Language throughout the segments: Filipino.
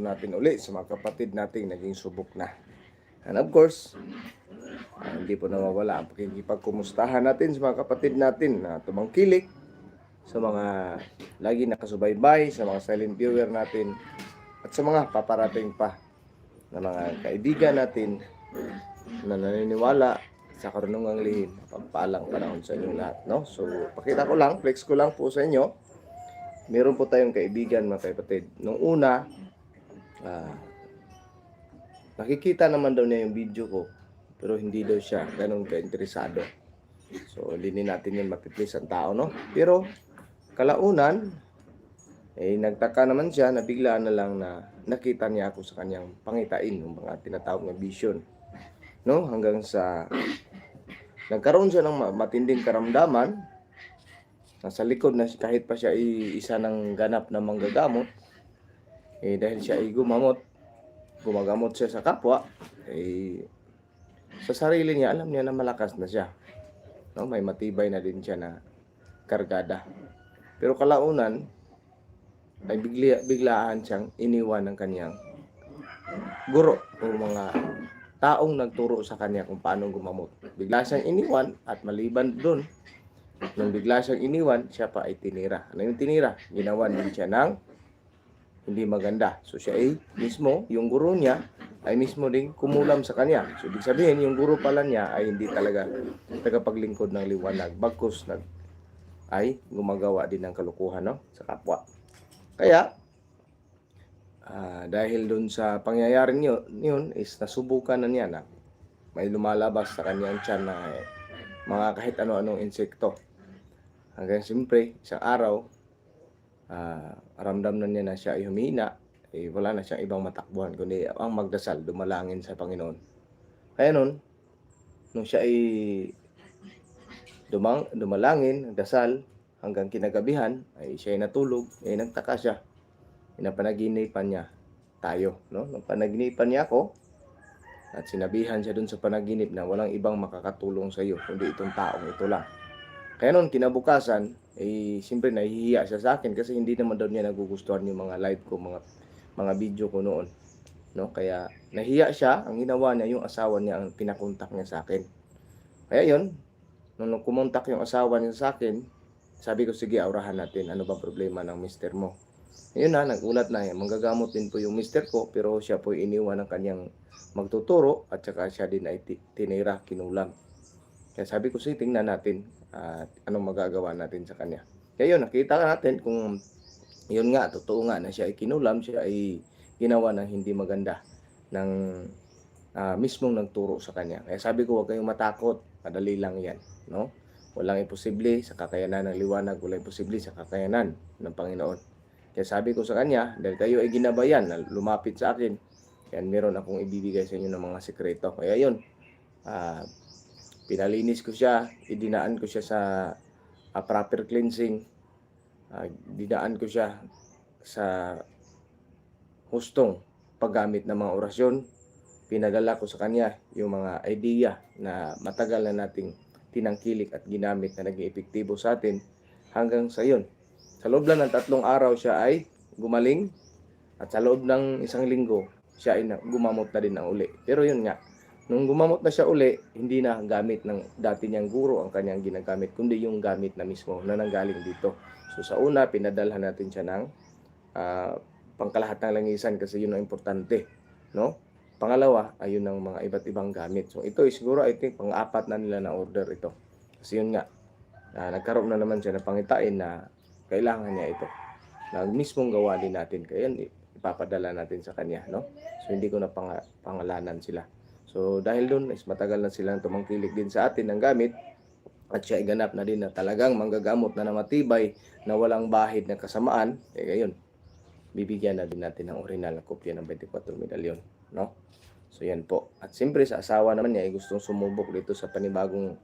natin uli sa mga kapatid nating naging subok na. And of course, ah, hindi po nawawala ang pakikipagkumustahan natin sa mga kapatid natin na tumangkilik, sa mga lagi nakasubaybay, sa mga silent viewer natin, at sa mga paparating pa na mga kaibigan natin na naniniwala sa karunungang lihim. Pagpalang panahon sa inyo lahat. No? So, pakita ko lang, flex ko lang po sa inyo. Meron po tayong kaibigan mga kapatid. Nung una, ah, nakikita naman daw niya yung video ko, pero hindi daw siya ganun ka-interesado. So, hindi din natin yun mapiplis ang tao, no? Pero, kalaunan, eh, nagtaka naman siya na bigla na lang na nakita niya ako sa kanyang pangitain, yung mga tinatawag na vision. No? Hanggang sa nagkaroon siya ng ma- matinding karamdaman, nasa likod na kahit pa siya isa ng ganap na manggagamot, eh, dahil siya ay gumamot, gumagamot siya sa kapwa, eh, sa sarili niya, alam niya na malakas na siya. No? May matibay na din siya na kargada. Pero kalaunan, ay bigla, biglaan siyang iniwan ng kanyang guro o mga taong nagturo sa kanya kung paano gumamot. Bigla siyang iniwan at maliban doon, nung bigla siyang iniwan, siya pa ay tinira. Ano yung tinira? Ginawan din siya ng hindi maganda. So siya ay mismo, yung guro niya, ay mismo din kumulam sa kanya. So ibig sabihin, yung guro pala niya ay hindi talaga tagapaglingkod ng liwanag. Bagkus nag ay gumagawa din ng kalukuhan no? sa kapwa. Kaya, ah, dahil dun sa pangyayaring yun, yun is nasubukan na niya na may lumalabas sa kanyang tiyan na eh, mga kahit ano-anong insekto. Hanggang siyempre, isang araw, ah, ramdam na niya na siya ay humina, eh, wala na siyang ibang matakbuhan, kundi ang magdasal, dumalangin sa Panginoon. Kaya nun, nung siya ay dumang, dumalangin, dasal, hanggang kinagabihan, ay siya ay natulog, ay nagtaka siya. Inapanaginipan niya tayo. No? Nung panaginipan niya ako, at sinabihan siya dun sa panaginip na walang ibang makakatulong sa iyo, kundi itong taong ito lang. Kaya noon, kinabukasan, eh, siyempre nahihiya siya sa akin kasi hindi naman daw niya nagugustuhan yung mga live ko, mga, mga video ko noon. No? Kaya nahiya siya, ang ginawa niya, yung asawa niya ang pinakontak niya sa akin. Kaya yon nung kumontak yung asawa niya sa akin, sabi ko, sige, aurahan natin. Ano ba problema ng mister mo? Yun na, nagulat na. eh. Manggagamot din po yung mister ko, pero siya po iniwan ng kanyang magtuturo at saka siya din ay ti- tinira, kinulam. Kaya sabi ko, sige, tingnan natin at anong magagawa natin sa kanya. Kaya yun, nakita natin kung yun nga, totoo nga na siya ay kinulam, siya ay ginawa ng hindi maganda ng ah, mismong nagturo sa kanya. Kaya sabi ko, huwag kayong matakot, madali lang yan. No? Walang imposible sa kakayanan ng liwanag, walang imposible sa kakayanan ng Panginoon. Kaya sabi ko sa kanya, dahil kayo ay ginabayan na lumapit sa akin, yan meron akong ibibigay sa inyo ng mga sekreto. Kaya yun, ah, pinalinis ko siya, idinaan ko siya sa ah, proper cleansing, Ah, dinaan ko siya sa hustong paggamit ng mga orasyon. Pinadala ko sa kanya yung mga idea na matagal na nating tinangkilik at ginamit na naging epektibo sa atin hanggang sa yun. Sa loob lang ng tatlong araw siya ay gumaling at sa loob ng isang linggo siya ay gumamot na din ng uli. Pero yun nga, nung gumamot na siya uli, hindi na gamit ng dati niyang guro ang kanyang ginagamit, kundi yung gamit na mismo na nanggaling dito. So sa una, pinadalhan natin siya ng ah, pangkalahat ng langisan kasi yun ang importante. No? Pangalawa, ayun ang mga iba't ibang gamit. So ito is siguro I think pang-apat na nila na order ito. Kasi yun nga, ah, nagkaroon na naman siya ng pangitain na kailangan niya ito. Na mismong gawa din natin. Kaya ipapadala natin sa kanya. No? So hindi ko na pang- pangalanan sila. So dahil doon, is matagal na silang tumangkilik din sa atin ng gamit at siya ay ganap na din na talagang manggagamot na na matibay na walang bahid na kasamaan, eh ngayon, bibigyan na din natin ng original na kopya ng 24 medalyon. No? So yan po. At siyempre sa asawa naman niya ay gustong sumubok dito sa panibagong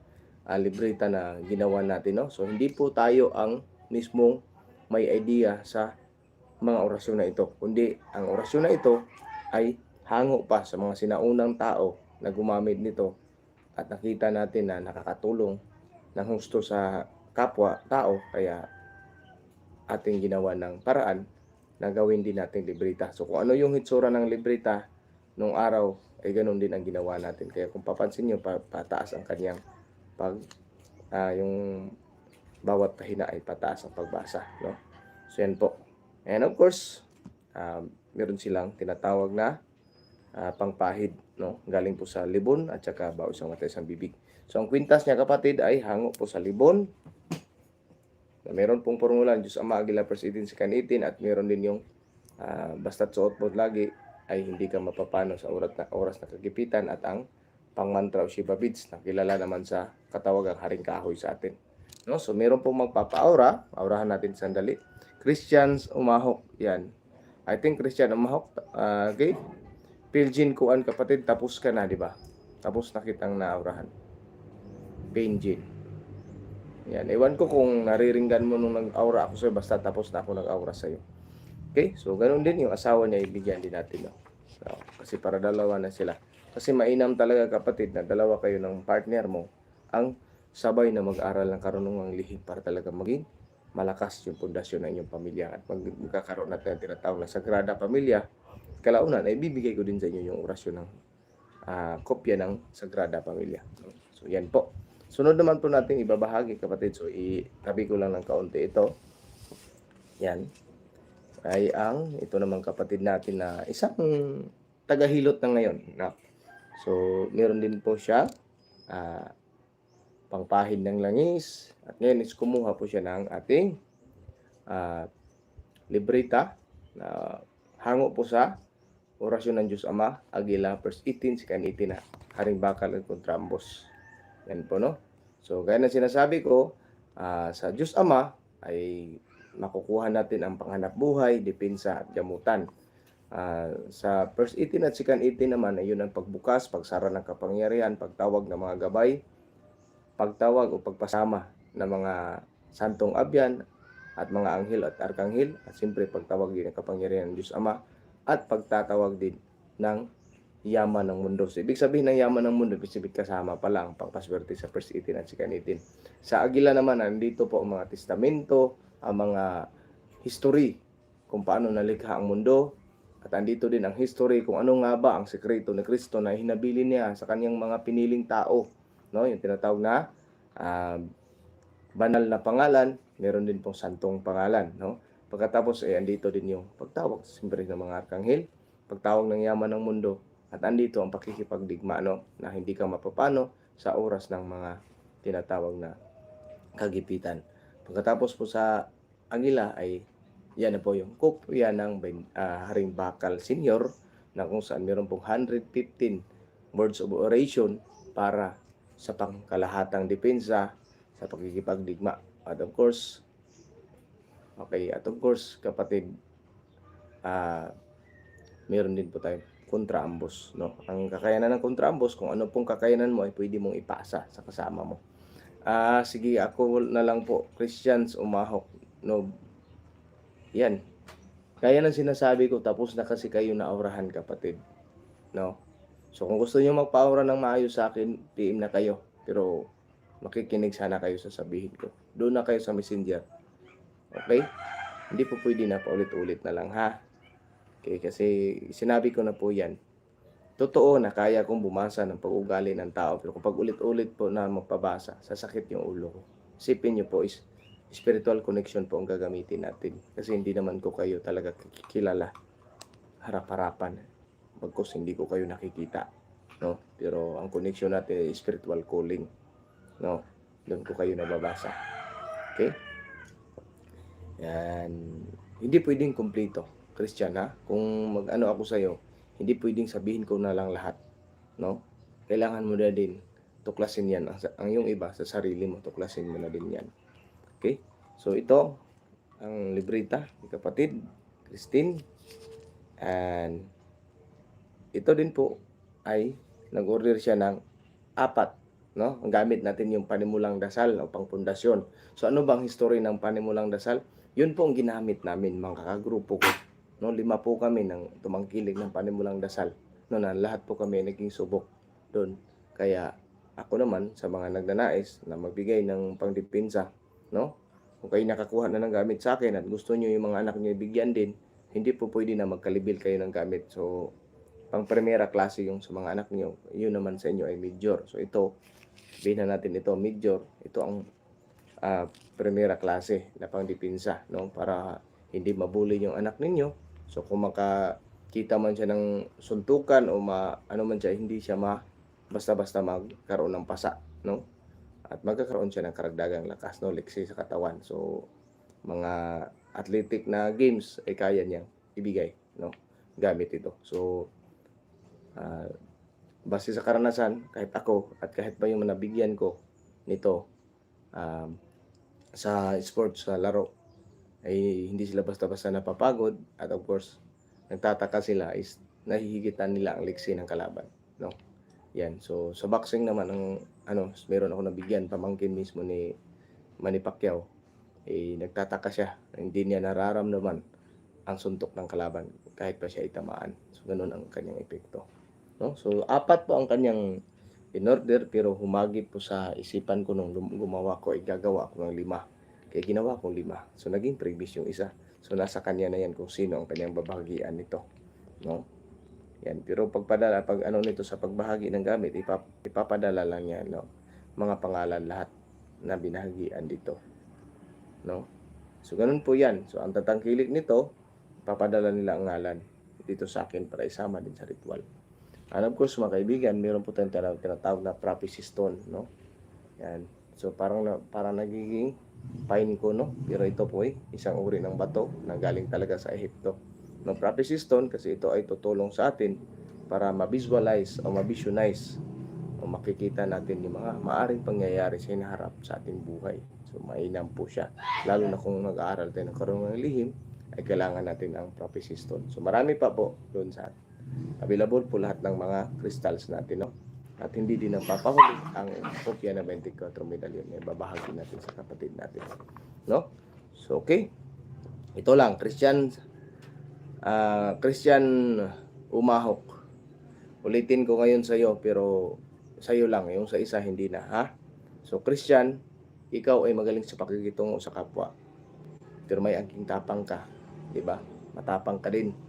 ah, libreta na ginawa natin. No? So hindi po tayo ang mismong may idea sa mga orasyon na ito. Kundi ang orasyon na ito ay hango pa sa mga sinaunang tao na gumamit nito at nakita natin na nakakatulong ng husto sa kapwa tao kaya ating ginawa ng paraan na gawin din natin libreta. So kung ano yung hitsura ng libreta nung araw, ay ganun din ang ginawa natin. Kaya kung papansin nyo, pa, pataas ang kanyang pag, ah, yung bawat pahina ay pataas ang pagbasa. No? So yan po. And of course, um, meron silang tinatawag na ah, pangpahid. No? Galing po sa libon at saka bawas ang matay sa bibig. So ang kwintas niya kapatid ay hango po sa libon. Na meron pong formula ang Diyos Ama Aguila First 18 Second 18 at meron din yung ah, basta't suot mo lagi ay hindi ka mapapano sa oras na, oras na kagipitan at ang pangmantra o Shiva Beads na kilala naman sa katawagang Haring Kahoy sa atin. No? So meron pong magpapa-aura, aurahan natin sandali. Christians umahok, yan. I think Christian umahok, uh, okay? Piljin kuan kapatid, tapos ka na, di ba? Tapos na kitang naaurahan. Pinjin. Yan, ewan ko kung nariringgan mo nung nag-aura ako sa'yo, basta tapos na ako nag-aura sa'yo. Okay, so ganun din yung asawa niya, ibigyan din natin. No? So, kasi para dalawa na sila. Kasi mainam talaga kapatid na dalawa kayo ng partner mo ang sabay na mag-aral ng karunungang lihim para talaga maging malakas yung pundasyon ng inyong pamilya at mag- magkakaroon natin ang tinatawag na Sagrada Pamilya. Kalaunan ay bibigay ko din sa inyo yung orasyon ng ah, kopya ng Sagrada Pamilya. So yan po. Sunod naman po natin ibabahagi kapatid. So itabi ko lang ng kaunti ito. Yan. Ay ang ito naman kapatid natin na isang tagahilot na ngayon. Na, so meron din po siya ah, pangpahid ng langis. At ngayon is kumuha po siya ng ating ah, libreta na hango po sa orasyon ng Diyos Ama, Agila, verse 18, sikan 18 na Haring Bakal at Kontrambos. Yan po, no? So, gaya na sinasabi ko, ah, sa Diyos Ama ay makukuha natin ang panghanap buhay, depensa at gamutan. Ah, sa verse 18 at sikan 18 naman ay yun ang pagbukas, pagsara ng kapangyarihan, pagtawag ng mga gabay, pagtawag o pagpasama ng mga santong abyan at mga anghel at arkanghel at siyempre pagtawag din ng kapangyarihan ng Diyos Ama at pagtatawag din ng yaman ng mundo. So, ibig sabihin ng yaman ng mundo, ibig sabihin kasama pa lang pagpaswerte sa first 18 at second 18. Sa Agila naman, nandito po ang mga testamento, ang mga history kung paano nalikha ang mundo, at andito din ang history kung ano nga ba ang sekreto ni Kristo na hinabili niya sa kanyang mga piniling tao. No? Yung tinatawag na ah, banal na pangalan, meron din pong santong pangalan. No? Pagkatapos ay andito din yung pagtawag siyempre ng mga arkanghel, pagtawag ng yaman ng mundo, at andito ang pakikipagdigma no, na hindi ka mapapano sa oras ng mga tinatawag na kagipitan. Pagkatapos po sa Agila ay yan na po yung kopya ng Ben- ah, Haring Bakal Senior na kung saan meron pong 115 words of oration para sa pangkalahatang depensa sa pagkikipagdigma. At of course, okay, at of course, kapatid, ah meron din po tayo kontraambos, no? Ang kakayanan ng kontraambos, kung ano pong kakayanan mo ay pwede mong ipasa sa kasama mo. Ah, sige, ako na lang po, Christians umahok, no? Yan. Kaya ng sinasabi ko, tapos na kasi kayo na aurahan, kapatid. No? So, kung gusto niyo magpa-aura ng maayos sa akin, PM na kayo. Pero, makikinig sana kayo sa sabihin ko. Doon na kayo sa messenger. Okay? Hindi po pwede na paulit-ulit na lang, ha? Okay, kasi sinabi ko na po yan. Totoo na kaya kong bumasa ng pag-ugali ng tao. Pero kung pag ulit-ulit po na magpabasa, sasakit yung ulo ko. Isipin niyo po is spiritual connection po ang gagamitin natin. Kasi hindi naman ko kayo talaga kilala harap-harapan. Bagkus hindi ko kayo nakikita. No? Pero ang connection natin ay spiritual calling. No? Doon ko kayo nababasa. Okay? Yan. Hindi pwedeng kumpleto. Christian ha? Kung mag-ano ako sa'yo, hindi pwedeng sabihin ko na lang lahat. No? Kailangan mo na din tuklasin yan. Ang, ang yung iba, sa sarili mo, tuklasin mo na din yan. Okay? So ito, ang libreta, ni kapatid, Christine. And ito din po ay nag-order siya ng apat. No? Ang gamit natin yung panimulang dasal o pangpundasyon. So ano bang history ng panimulang dasal? Yun po ang ginamit namin mga kakagrupo ko. No, lima po kami ng tumangkilig ng panimulang dasal. No, na lahat po kami naging subok doon. Kaya ako naman sa mga nagnanais na magbigay ng pangdepensa, no? Kung kayo nakakuha na ng gamit sa akin at gusto niyo yung mga anak niyo bigyan din, hindi po pwede na magkalibil kayo ng gamit. So, pang primera klase yung sa mga anak niyo, yun naman sa inyo ay major. So, ito, sabihin na natin ito, major. Ito ang ah, primera klase na pang dipinsa, no? Para hindi mabuli yung anak ninyo. So, kung makakita man siya ng suntukan o ma, ano man siya, hindi siya ma, basta-basta magkaroon ng pasa, no? At magkakaroon siya ng karagdagang lakas, no? Liksi sa katawan. So, mga athletic na games ay kaya niyang ibigay, no? Gamit ito. So, ah, base sa karanasan, kahit ako at kahit ba yung nabigyan ko nito um, sa sports, sa laro, ay hindi sila basta-basta napapagod at of course, nagtataka sila is nahihigitan nila ang liksi ng kalaban, no? Yan. So, sa boxing naman, ang, ano, meron ako nabigyan, pamangkin mismo ni Manny Pacquiao, eh, nagtataka siya. Hindi niya nararamdaman ang suntok ng kalaban kahit pa siya itamaan. So, ganun ang kanyang epekto. No? So, apat po ang kanyang in order, pero humagip po sa isipan ko nung gumawa ko, ay gagawa ko ng lima. Kaya ginawa kong lima. So, naging previous yung isa. So, nasa kanya na yan kung sino ang kanyang babahagian nito. No? Yan. Pero pagpadala, pag ano nito sa pagbahagi ng gamit, ipap, ipapadala lang niya, no? Mga pangalan lahat na binahagian dito. No? So, ganun po yan. So, ang tatangkilik nito, papadala nila ang ngalan dito sa akin para isama din sa ritual. And of course, mga kaibigan, meron po tayong tinatawag, na prophecy stone, no? Yan. So, parang, na, parang nagiging pine ko, no? Pero ito po ay isang uri ng bato na galing talaga sa Ehipto. No, prophecy stone kasi ito ay tutulong sa atin para ma-visualize o ma-visualize o makikita natin yung mga maaring pangyayari sa hinaharap sa ating buhay. So, mainam po siya. Lalo na kung nag-aaral tayo ng karunungan ng lihim, ay kailangan natin ang prophecy stone. So, marami pa po doon sa available po lahat ng mga crystals natin, no? At hindi din napapahuli ang kopya ng 24 medalyon na babahagi natin sa kapatid natin. No? So, okay. Ito lang, Christian ah Christian Umahok. Ulitin ko ngayon sa iyo pero sa iyo lang, yung sa isa hindi na, ha? So, Christian, ikaw ay magaling sa pakikitungo sa kapwa. Pero may angking tapang ka, di ba? Matapang ka din.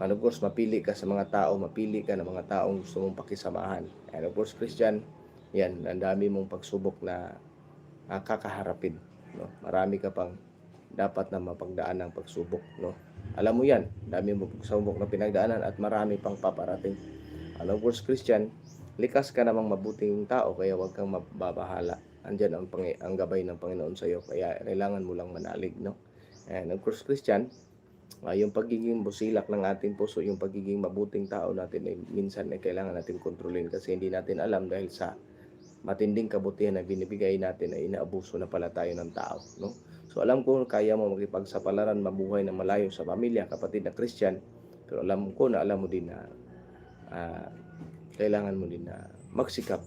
And of course, mapili ka sa mga tao, mapili ka ng mga taong gusto mong pakisamahan. And of course, Christian, yan, ang dami mong pagsubok na ah, kakaharapin. No? Marami ka pang dapat na mapagdaan ng pagsubok. No? Alam mo yan, dami mong pagsubok na pinagdaanan at marami pang paparating. And of course, Christian, likas ka namang mabuting tao, kaya huwag kang mababahala. Andyan ang, ang gabay ng Panginoon sa iyo, kaya kailangan mo lang manalig. No? And of course, Christian, Ah, yung pagiging busilak ng ating puso, yung pagiging mabuting tao natin ay minsan ay kailangan natin kontrolin kasi hindi natin alam dahil sa matinding kabutihan na binibigay natin ay inaabuso na pala tayo ng tao, no? So alam ko kaya mo makipagsapalaran, mabuhay na malayo sa pamilya, kapatid na Christian, pero alam ko na alam mo din na ah, kailangan mo din na magsikap,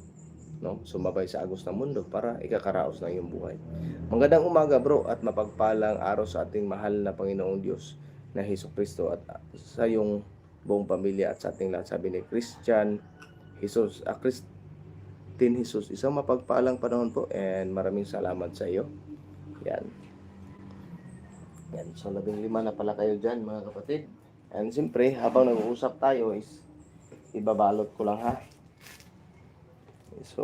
no? Sumabay sa agos ng mundo para ikakaraos ng iyong buhay. Magandang umaga bro at mapagpalang araw sa ating mahal na Panginoong Diyos na Hesus Kristo at ah, sa iyong buong pamilya at sa ating lahat sabi ni Christian Jesus, ah, Christine Jesus isang mapagpalang panahon po and maraming salamat sa iyo. Yan. Yan. So labing lima na pala kayo dyan mga kapatid. And siyempre habang nag-uusap tayo is ibabalot ko lang ha? So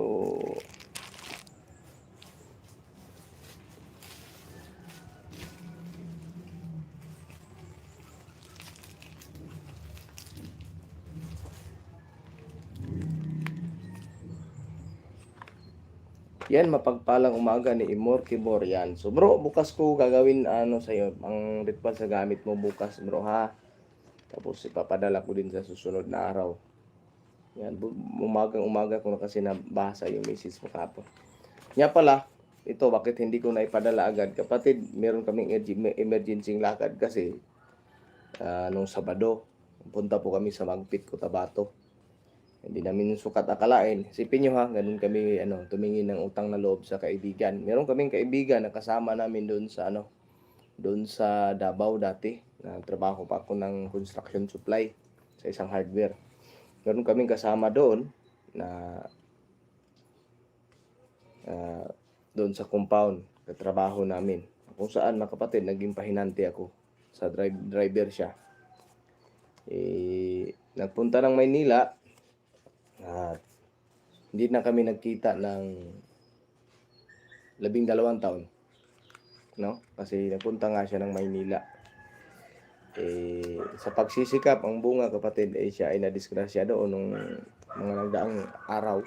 Yan, mapagpalang umaga ni Imor Kibor yan. So bro, bukas ko gagawin ano sa iyo, ang ritual sa gamit mo bukas bro ha. Tapos ipapadala ko din sa susunod na araw. Yan, umagang umaga ko na kasi nabasa yung message mo kapon. Nga pala, ito bakit hindi ko na ipadala agad? Kapatid, meron kaming emerg- emergency lakad kasi ah, nung Sabado, punta po kami sa Magpit, Cotabato. Hindi namin sukat akalain. Isipin nyo ha, ganun kami ano, tumingin ng utang na loob sa kaibigan. Meron kaming kaibigan na kasama namin doon sa ano, doon sa Davao dati. Na trabaho pa ako ng construction supply sa isang hardware. Meron kaming kasama doon na ah, doon sa compound, katrabaho namin. Kung saan mga kapatid, naging pahinante ako. sa drive, driver siya. Eh, nagpunta ng Maynila at hindi na kami nagkita ng labing dalawang taon. No? Kasi nagpunta nga siya ng Maynila. Eh, sa pagsisikap, ang bunga kapatid, eh, siya ay nadisgrasya doon nung mga nagdaang araw.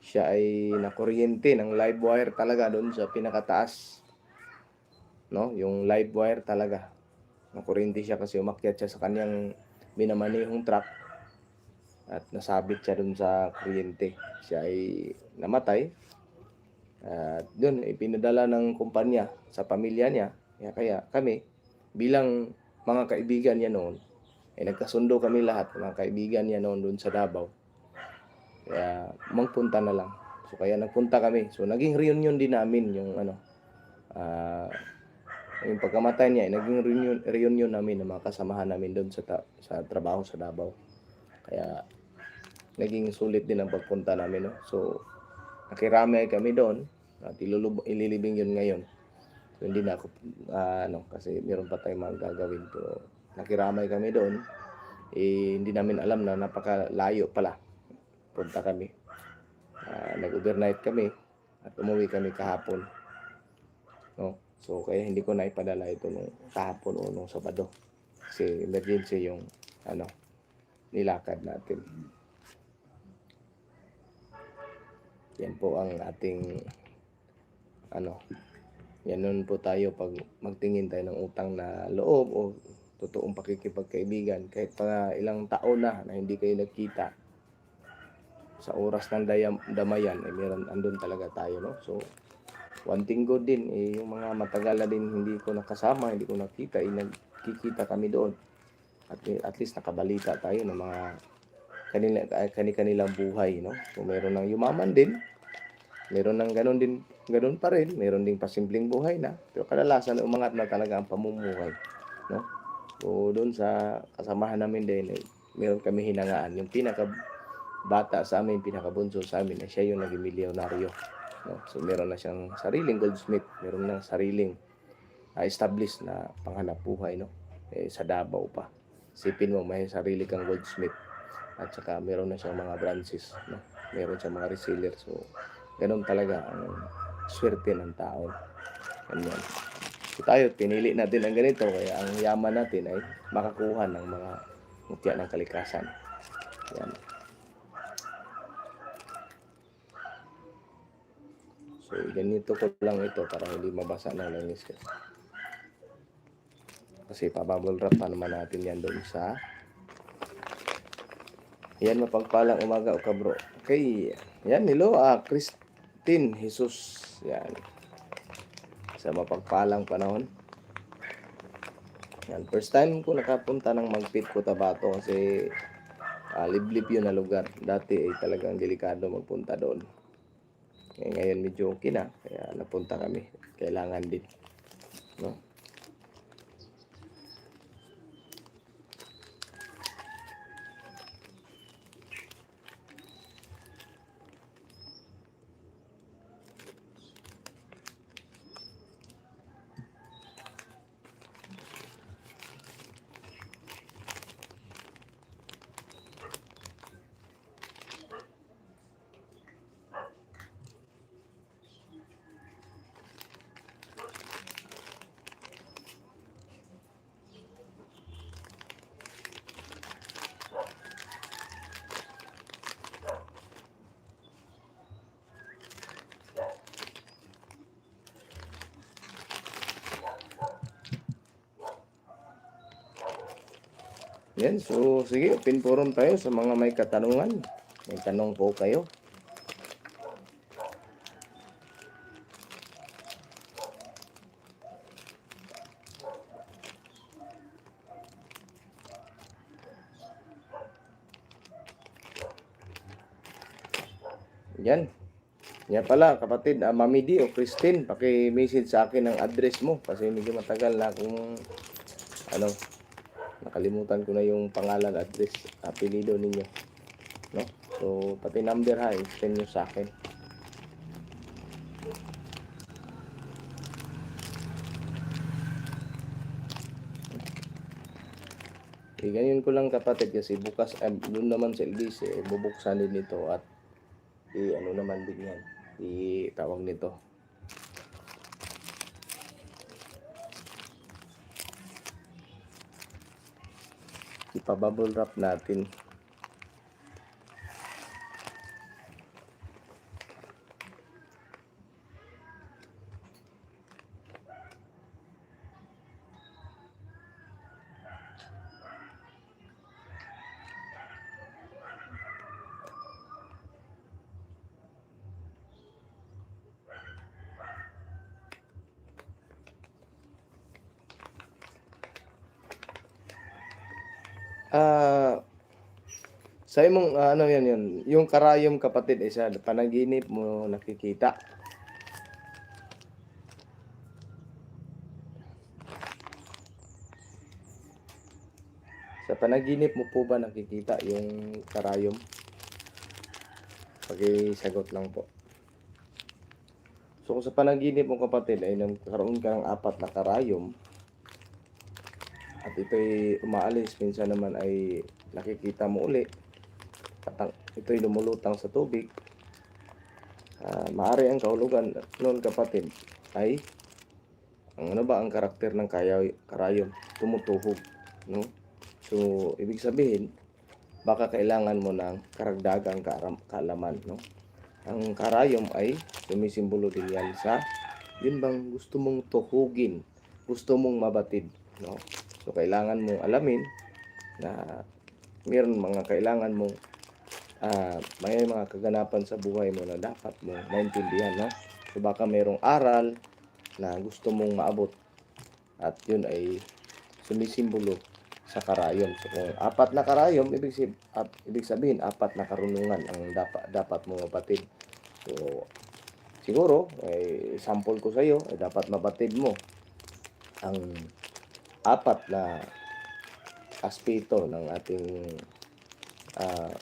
Siya ay nakuryente ng live wire talaga doon sa pinakataas. No? Yung live wire talaga. Nakuryente siya kasi umakyat siya sa kanyang minamanihong truck at nasabit siya doon sa kuryente. Siya ay namatay. At doon, ipinadala ng kumpanya sa pamilya niya. Kaya, kaya kami, bilang mga kaibigan niya noon, ay nagkasundo kami lahat, mga kaibigan niya noon doon sa Davao. Kaya magpunta na lang. So kaya nagpunta kami. So naging reunion din namin yung ano, ah, yung pagkamatay niya, eh, naging reunion, reunion namin ng mga kasamahan namin doon sa, ta- sa trabaho sa Davao. Kaya naging sulit din ang pagpunta namin. No? So nakiramay kami doon at ilulub- ililibing yun ngayon. So, hindi na ako, ah, ano, kasi meron pa tayong mga gagawin. Pero nakiramay kami doon. Eh, hindi namin alam na napakalayo pala. Punta kami. Ah, nag-overnight kami at umuwi kami kahapon. No? So, kaya hindi ko na ipadala ito nung kahapon o nung Sabado. Kasi emergency yung, ano, nilakad natin. Yan po ang ating ano yan nun po tayo pag magtingin tayo ng utang na loob o totoong pakikipagkaibigan. Kahit pa ilang taon na na hindi kayo nagkita sa oras ng dayam, damayan eh meron andun talaga tayo no? So one thing good din eh, yung mga matagal na din hindi ko nakasama hindi ko nakita eh, nagkikita kami doon. At, at least nakabalita tayo ng mga kanila kani kanilang buhay no? So meron ng yumaman din. Meron ng ganun din ganun pa rin. Meron ding pasimpleng buhay na. Pero kadalasan umangat na talaga ang pamumuhay no? So doon sa kasamahan namin din eh, meron kami hinangaan. Yung pinaka bata sa amin pinakabunso sa amin na siya yung naging milyonaryo no? So meron na siyang sariling goldsmith. Meron na sariling ah, established na panghanap buhay no? Eh, sa Davao pa. Sipin mo may sarili kang goldsmith at saka meron na siyang mga branches no? Meron siyang mga reseller. So ganun talaga ang swerte ng tao. Ganyan. So tayo pinili natin ang ganito. Kaya ang yaman natin ay makakuha ng mga mutya ng kalikasan. Yan. So ganito ko lang ito para hindi mabasa ng langis. Kasi kasi pabubble wrap pa naman natin yan doon sa yan mapagpalang umaga o kabro. Okay yan hello ah Christine Jesus. Yan. Sa mapagpalang panahon. Yan first time ko nakapunta ng Magpit Cotabato kasi ah, liblib yun na lugar. Dati ay talagang delikado magpunta doon. Eh, ngayon medyo okay na kaya napunta kami. Kailangan din no Yan, so sige, open forum tayo sa mga may katanungan. May tanong po kayo. Yan. Yan pala, kapatid, ah, Mami D o Christine, paki-message sa akin ang address mo kasi medyo matagal na akong ano, nakalimutan ko na yung pangalan, address, apelido ninyo. No? So, pati number ha, send nyo sa akin. Eh, ganyan ko lang kapatid kasi bukas, eh, doon naman sa LDC, eh, bubuksan din ito at i ano naman din yan, i tawag nito. Ipabubble wrap natin. Ah, sa imong ah, ano yan yun, yung karayom kapatid isa panaginip mo nakikita. Sa panaginip mo po ba nakikita yung karayom? Pakisagot lang po. So kung sa panaginip mo kapatid ay nagkaroon ka ng apat na karayom, ito'y umaalis, minsan naman ay nakikita mo uli. At ang- ito'y lumulutang sa tubig. Ah, maari ang kahulugan noon kapatid ay ang ano ba ang karakter ng kayaw, karayom? Tumutuhog. No? So, ibig sabihin, baka kailangan mo ng karagdagang kaalaman. No? Ang karayom ay sumisimbolo din yan sa yun bang gusto mong tuhugin, gusto mong mabatid. No? So, kailangan mong alamin na mayroon mga kailangan mong ah may mga kaganapan sa buhay mo na dapat mo maintindihan, no? So, baka mayroong aral na gusto mong maabot at yun ay sumisimbolo sa karayom. So, kung apat na karayom, ibig, sib- ap- ibig sabihin, apat na karunungan ang dapat, dapat mo mabatid. So, siguro, ay sample ko sa iyo, ay dapat mabatid mo ang apat na aspeto ng ating ah,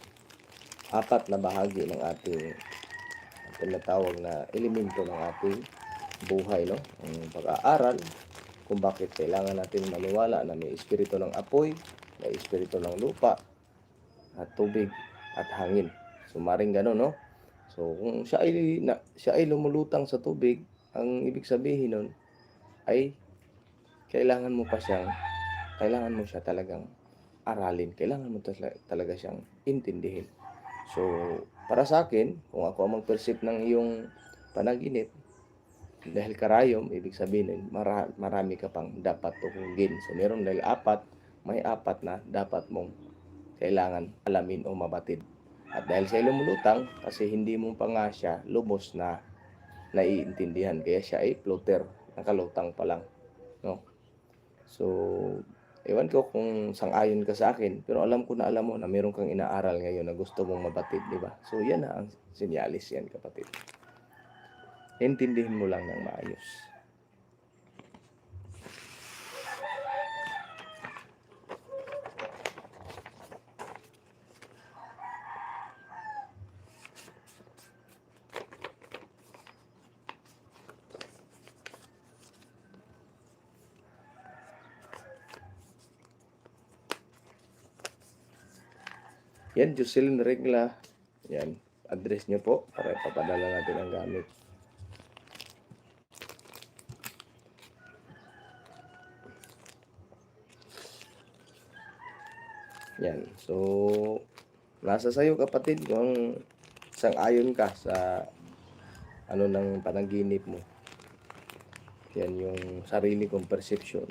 apat na bahagi ng ating tinatawag na elemento ng ating buhay no? Ang pag-aaral kung bakit kailangan natin maniwala na may espiritu ng apoy may espiritu ng lupa at tubig at hangin. So maring gano'n no? So kung siya ay na, siya ay lumulutang sa tubig ang ibig sabihin nun ay kailangan mo pa siyang kailangan mo siya talagang aralin. Kailangan mo tala- talaga siyang intindihin. So para sa akin kung ako ang mag-perceive ng iyong panaginip dahil karayom ibig sabihin mara- marami ka pang dapat tuhugin so meron dahil apat may apat na dapat mong kailangan alamin o mabatid. At dahil sa lumulutang kasi hindi mo pa nga siya lubos na naiintindihan. Kaya siya ay floater nakalutang pa lang no So, ewan ko kung sang-ayon ka sa akin, pero alam ko na alam mo na meron kang inaaral ngayon na gusto mong mabatid, di ba? So, yan na ang sinyalis yan, kapatid. Intindihin mo lang ng maayos. Yan, Jocelyn Regla. Yan, address nyo po para ipapadala natin ang gamit. Yan, so nasa sayo kapatid kung sang-ayon ka sa ano ng panaginip mo. Yan yung sarili kong perception.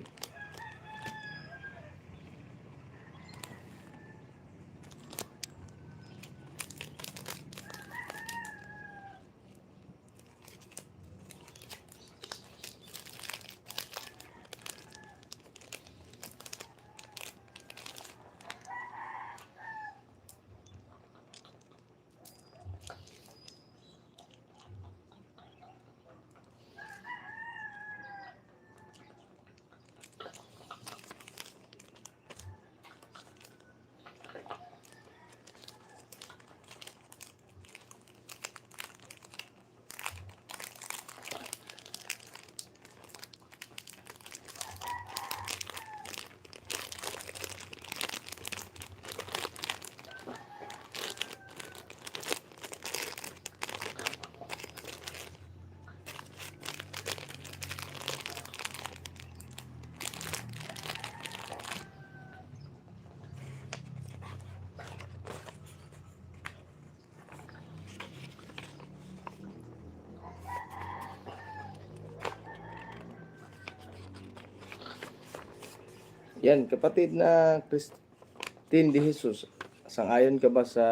Yan, kapatid na Christine de Jesus, sang-ayon ka ba sa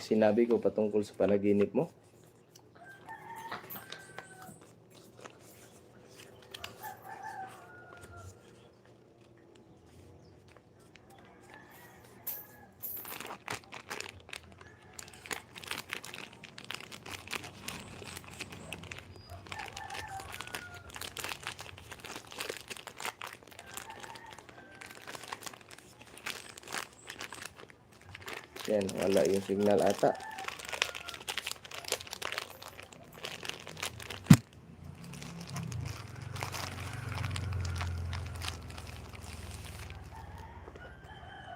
sinabi ko patungkol sa panaginip mo? Yan, wala yung signal ata.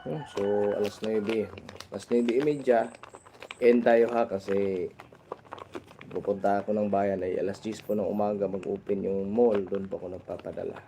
Hmm, So, alas 9. Alas 9.30. End tayo ha kasi pupunta ako ng bayan ay alas 10 po ng umaga mag-open yung mall. Doon po ako nagpapadala.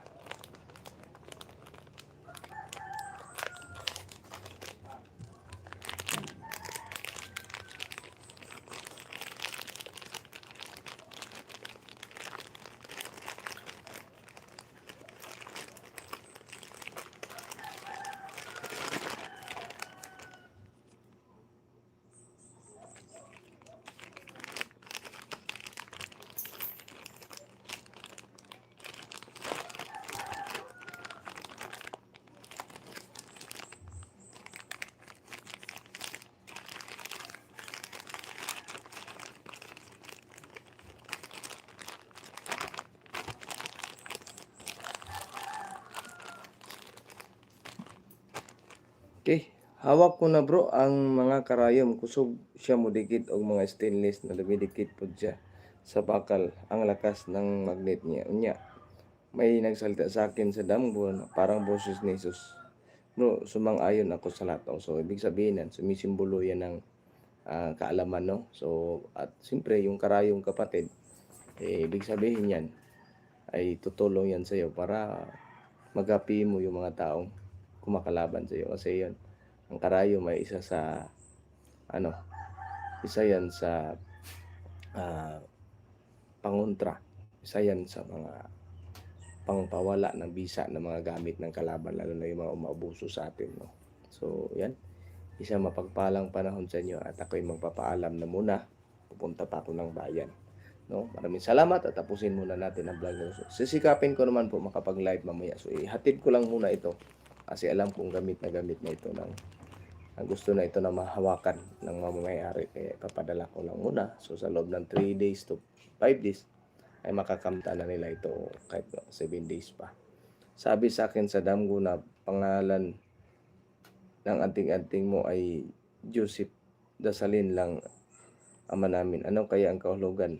Okay. Hawak ko na bro ang mga karayom. Kusog siya mo dikit og mga stainless na dumidikit po siya sa bakal. Ang lakas ng magnet niya. Unya, may nagsalita sa akin sa damgo na parang boses ni Jesus. No, sumang-ayon ako sa lahat. So, ibig sabihin yan, sumisimbolo yan ng ah, kaalaman, no? So, at siyempre, yung karayom kapatid, eh, ibig sabihin yan, ay tutulong yan sa'yo para magapi mo yung mga taong kumakalaban sa'yo. Kasi yan, ang karayom ay isa sa, ano, isa yan sa ah, pangontra. Isa yan sa mga pangpawala ng bisa ng mga gamit ng kalaban, lalo na yung mga umaabuso sa atin. No? So, yan. Isa mapagpalang panahon sa inyo at ako'y magpapaalam na muna. Pupunta pa ako ng bayan. No? Maraming salamat at tapusin muna natin ang vlog na ito. Sisikapin ko naman po makapag-live mamaya. So, ihatid ko lang muna ito kasi alam kong gamit na gamit na ito ng gusto na ito na mahawakan ng mamamayari kaya papadala ko lang muna. So sa loob ng 3 days to 5 days ay makakamta na nila ito kahit 7 days pa. Sabi sa akin sa damgo na pangalan ng anting-anting mo ay Joseph Dasalin lang ama namin. Ano kaya ang kahulugan?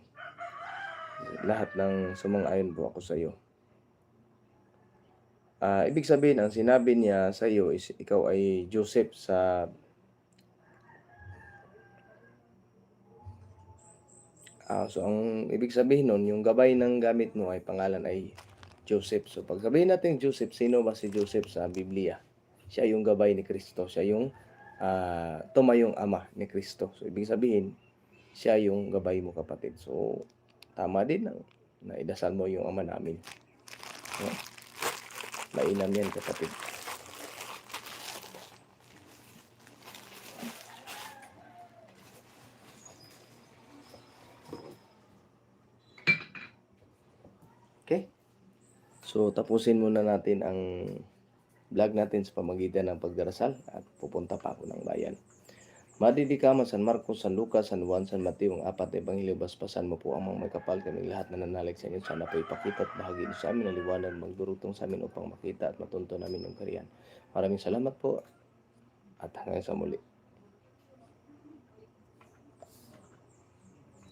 Lahat ng sumang-ayon po ako sa iyo Ah, ibig sabihin, ang sinabi niya sa iyo is ikaw ay Joseph sa Ah, so ang ibig sabihin nun, yung gabay ng gamit mo ay pangalan ay Joseph. So pag sabihin natin Joseph, sino ba si Joseph sa Biblia? Siya yung gabay ni Kristo. Siya yung ah, tumayong ama ni Kristo. So ibig sabihin, siya yung gabay mo kapatid. So tama din na, na idasal mo yung ama namin. No? Mainam yan kapatid. Okay? So, tapusin muna natin ang vlog natin sa pamagitan ng pagdarasal at pupunta pa ako ng bayan. Madidikama San Marcos, San Lucas, San Juan, San Mateo, ang apat na ebanghelyo, basbasan mo po ang mga may kapal kaming lahat na nanalig sa inyo. Sana po ipakita at bahagi sa amin ang liwanag, magdurutong sa amin upang makita at matunto namin ang kariyan. Maraming salamat po at hanggang sa muli.